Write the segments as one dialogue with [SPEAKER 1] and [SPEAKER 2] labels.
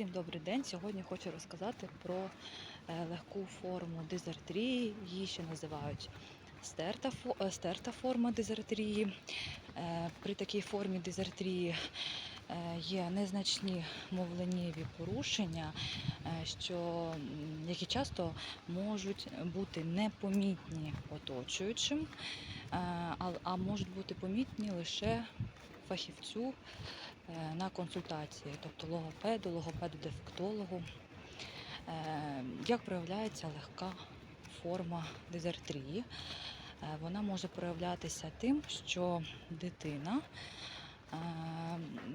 [SPEAKER 1] Всім добрий день. Сьогодні хочу розказати про е, легку форму дизартрії. Її ще називають стерта, е, стерта форма дизартрії. Е, При такій формі дизартрії є незначні мовленнєві порушення, що, які часто можуть бути непомітні оточуючим, а, можуть бути помітні лише фахівцю на консультації, тобто логопеду, логопеду-дефектологу. Е, Як проявляється легка форма дизартрії? Е, Вона може проявлятися тим, що дитина е,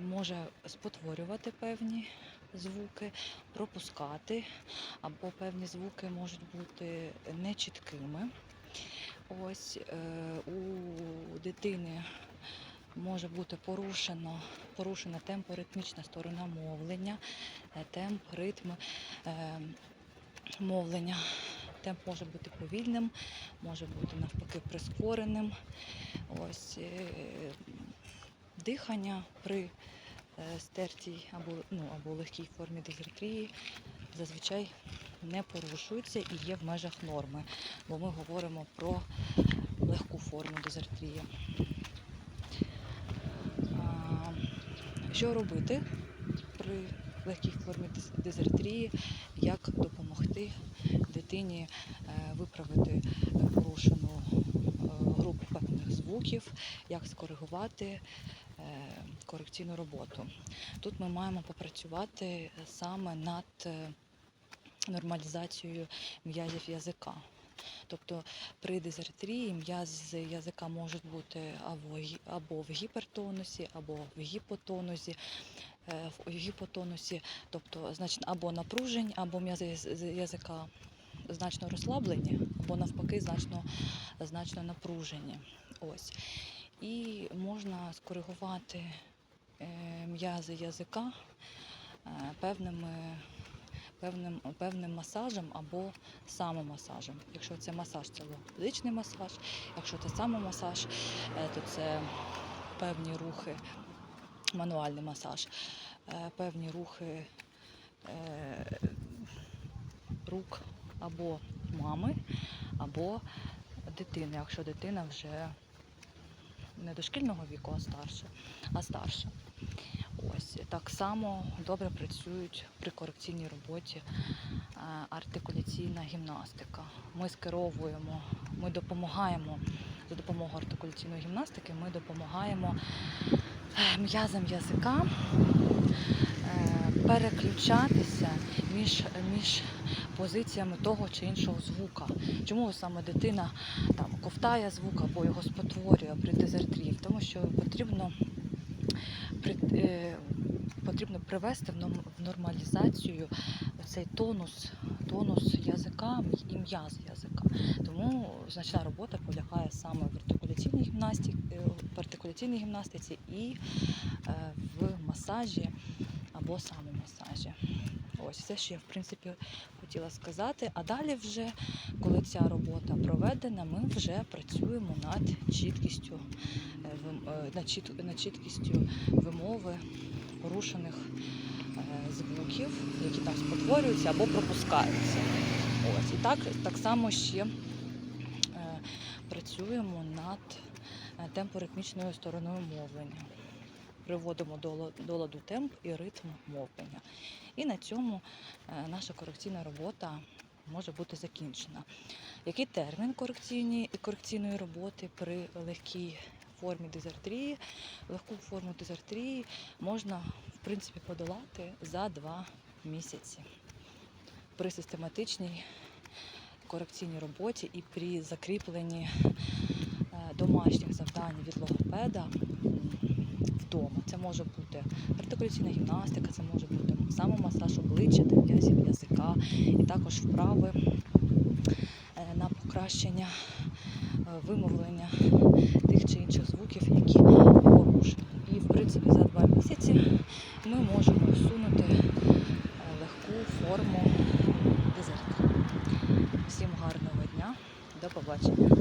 [SPEAKER 1] може спотворювати певні звуки, пропускати, або певні звуки можуть бути нечіткими. Ось е, у дитини може бути порушено, порушена темпоритмічна сторона мовлення, е, темп, ритм е, мовлення. Темп може бути повільним, може бути навпаки прискореним. Ось е, дихання при е, стертій або, ну, або легкій формі дизартрії зазвичай не порушується і є в межах норми, бо ми говоримо про легку форму дизартрії. А, Що робити при легкій формі дизартрії, як допомогти дитині е, виправити порушену е, групу певних звуків, як скоригувати е, корекційну роботу. Тут ми маємо попрацювати саме над нормалізацією м'язів язика. Тобто при дизартрії м'язи язика можуть бути або, в гіпертонусі, або в гіпотонусі. Е, В гіпотонусі, тобто значно або напружень, або м'язи язика значно розслаблені, або навпаки значно, значно напружені. Ось. І можна скоригувати е, м'язи язика е, певними певним, певним масажем або самомасажем. Якщо це масаж, це логопедичний масаж, якщо це самомасаж, е, то це певні рухи, мануальний масаж, е, певні рухи е, рук або мами, або дитини, якщо дитина вже не дошкільного віку, а старша, а старша. Ось так само добре працюють при корекційній роботі е, артикуляційна гімнастика. Ми скеровуємо, ми допомагаємо за допомогою артикуляційної гімнастики, ми допомагаємо е, м'язам язика е, переключатися між, між позиціями того чи іншого звука. Чому саме дитина там ковтає звук або його спотворює при дизартрії? Тому що потрібно потрібно привести в нормалізацію цей тонус, тонус язика і м'яз язика. Тому значна робота полягає саме в артикуляційній гімнастиці, в артикуляційній гімнастиці і е, в масажі або самомасажі. Ось все, що я в принципі хотіла сказати. А далі, вже, коли ця робота проведена, ми вже працюємо над чіткістю, е, над чіткістю вимови порушених е, звуків, які там спотворюються або пропускаються. Ось і так, так само ще е, працюємо над темпоритмічною стороною мовлення. Приводимо до ладу темп і ритм мовлення. І на цьому наша корекційна робота може бути закінчена. Який термін корекційні- корекційної роботи при легкій формі дизартрії? Легку форму дизартрії можна в принципі подолати за два місяці при систематичній корекційній роботі і при закріпленні е, домашніх завдань від логопеда вдома. Це може бути артикуляційна гімнастика, це може бути самомасаж обличчя та м'язів язика, і також вправи е, на покращення Е, вимовлення тих чи інших звуків, які поруш. І в принципі за два місяці ми можемо усунути е, легку форму дезерту. Всім гарного дня, до побачення.